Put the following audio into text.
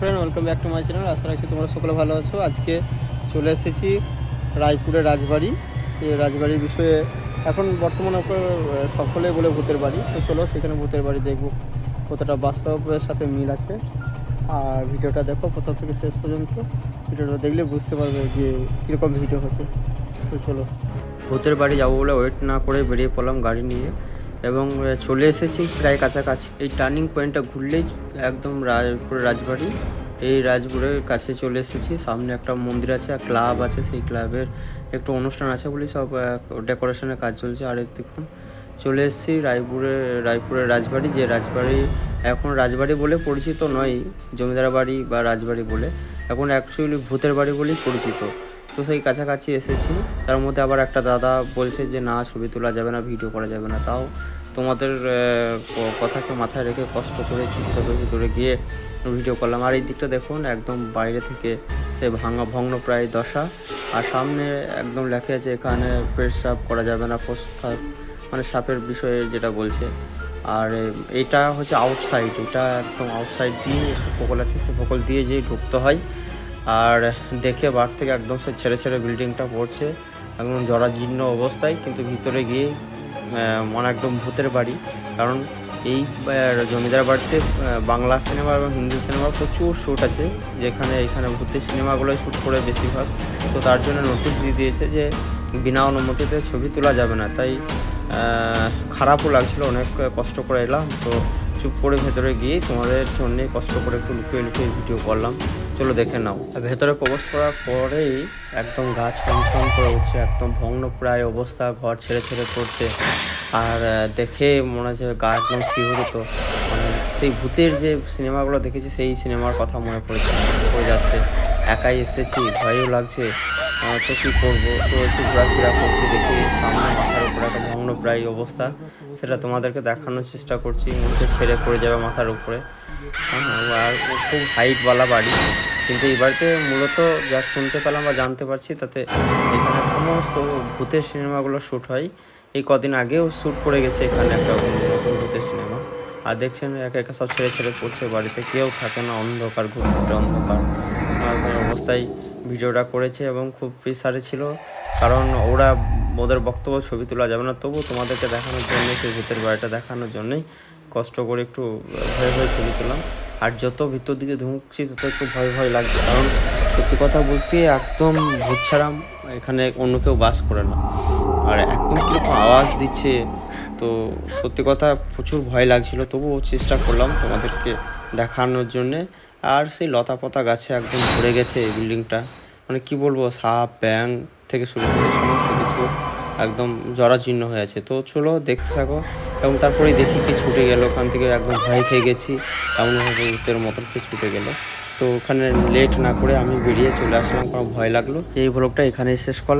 Friend welcome back to my channel আশা রাখছি তোমরা সকলে ভালো আছো। আজকে চলে এসেছি রায়পুরের রাজবাড়ি। রাজবাড়ির বিষয়ে এখন বর্তমানে সকলে বলে ভূতের বাড়ি। তো চলো সেখানে ভূতের বাড়ি দেখব কতটা বাস্তবের সাথে মিল আছে। আর ভিডিওটা দেখো প্রথম থেকে শেষ পর্যন্ত। ভিডিওটা দেখলে বুঝতে পারবে যে কীরকম ভিডিও হচ্ছে। তো চলো। ভূতের বাড়ি যাব বলে ওয়েট না করে বেরিয়ে পড়লাম গাড়ি নিয়ে। এবং চলে এসেছি প্রায় কাছাকাছি। এই টার্নিং পয়েন্টটা ঘুরলেই একদম রায়পুর রাজবাড়ি। এই রাজপুরের কাছে চলে এসেছি। সামনে একটা মন্দির আছে ক্লাব আছে। সেই ক্লাবের একটু অনুষ্ঠান আছে বলে সব ডেকোরেশনের কাজ চলছে। আর দেখুন, চলে এসেছি রায়পুরে, রায়পুরের রাজবাড়ি। যে রাজবাড়ি এখন রাজবাড়ি বলে পরিচিত নয়, জমিদার বাড়ি বা রাজবাড়ি বলে। এখন অ্যাকচুয়ালি ভূতের বাড়ি বলেই পরিচিত। তো সেই কাছাকাছি এসেছি। তার মধ্যে আবার একটা দাদা বলছে যে, না, ছবি তোলা যাবে না ভিডিও করা যাবে না। তাও তোমাদের কথাকে মাথায় রেখে কষ্ট করে চুপচাপের ভিতরে গিয়ে ভিডিও করলাম। আর এই দিকটা দেখুন, একদম বাইরে থেকে সে ভাঙা, ভগ্ন প্রায় দশা। আর সামনে একদম লেখা আছে, এখানে পেশাব করা যাবে না ফোসফাস মানে সাপের বিষয়ে যেটা বলছে। আর এটা হচ্ছে আউটসাইড এটা একদম আউটসাইড দিয়ে একটা ফকল আছে, সে ফকল দিয়ে যে ঢুকতে হয়। আর দেখে বার থেকে একদম সে ছেড়ে ছেড়ে বিল্ডিংটা পড়ছে। একদম জরাজীর্ণ অবস্থায়, কিন্তু ভিতরে গিয়ে মনে একদম ভূতের বাড়ি। কারণ এই জমিদার বাড়িতে বাংলা সিনেমা এবং হিন্দি সিনেমার প্রচুর শ্যুট আছে। যেখানে, এখানে ভূতের সিনেমাগুলোই শ্যুট করে বেশিরভাগ। তো তার জন্য নোটিশ দিয়ে দিয়েছে যে, বিনা অনুমতিতে ছবি তোলা যাবে না। তাই খারাপও লাগছিল, অনেক কষ্ট করে এলাম। তো চুপ করে ভেতরে গিয়ে তোমাদের জন্যে কষ্ট করে একটু লুকিয়ে লুকিয়ে ভিডিও করলাম। চলো দেখে নাও। ভেতরে প্রবেশ করার পরেই একদম গাছ ছমছম করে উঠছে একদম ভগ্ন প্রায় অবস্থা ঘর ছেড়ে ছেড়ে পড়ছে। আর দেখে মনে হচ্ছে গা একদম শিহরিত। মানে সেই ভূতের যে সিনেমাগুলো দেখেছি সেই সিনেমার কথা মনে পড়েছে পড়ে যাচ্ছে। একাই এসেছি ভয়ও লাগছে। তো কী করব? তো একটু ঘোরাফেরা করছি দেখি সামনে মাথার উপরে একটা ভগ্ন প্রায় অবস্থা। সেটা তোমাদেরকে দেখানোর চেষ্টা করছি হচ্ছে ছেড়ে পড়ে যাবে মাথার উপরে। হ্যাঁ, আর খুব হাইটওয়ালা বাড়ি। কিন্তু এই বাড়িতে মূলত যা শুনতে পেলাম বা জানতে পারছি তাতে এখানে সমস্ত ভূতের সিনেমাগুলো শ্যুট হয়। এই কদিন আগেও শ্যুট করে গেছে এখানে একটা নতুন ভূতের সিনেমা। আর দেখছেন, একা একা সব ছেড়ে ছেড়ে পড়ছে বাড়িতে, কেউ থাকে না, অন্ধকার ঘুরঘুটে অন্ধকার। অবস্থায় ভিডিওটা করেছে এবং খুব প্রেসারে ছিল, কারণ ওরা ওদের বক্তব্য, ছবি তোলা যাবে না। তবু তোমাদেরকে দেখানোর জন্য সেই ভূতের বাড়িটা দেখানোর জন্যই কষ্ট করে একটু ভয়ে ভয়ে ছবি তুললাম। আর যত ভিতর দিকে ঢুকছি তত একটু ভয় ভয় লাগছে। কারণ সত্যি কথা বলতে একদম ভূত ছাড়া এখানে অন্য কেউ বাস করে না। আর একদম কীরকম আওয়াজ দিচ্ছে, তো সত্যি কথা প্রচুর ভয় লাগছিল। তবুও চেষ্টা করলাম তোমাদেরকে দেখানোর জন্যে। আর সেই লতা পাতা গাছে একদম ভরে গেছে এই বিল্ডিংটা। মানে কি বলব, সাপ, ব্যাং থেকে শুরু করে সমস্ত কিছু একদম জরাজীর্ণ হয়ে আছে। তো চলো দেখতে থাকো। এবং তারপরেই দেখি কি ছুটে গেল। ওখান থেকে একদম ভয় খেয়ে গেছি। এমনভাবে উত্তর মতন কি ছুটে গেল। তো ওখানে লেট না করে আমি বেরিয়ে চলে আসলাম। কারণ ভয় লাগল। এই ব্লগটা এখানেই শেষ করলাম।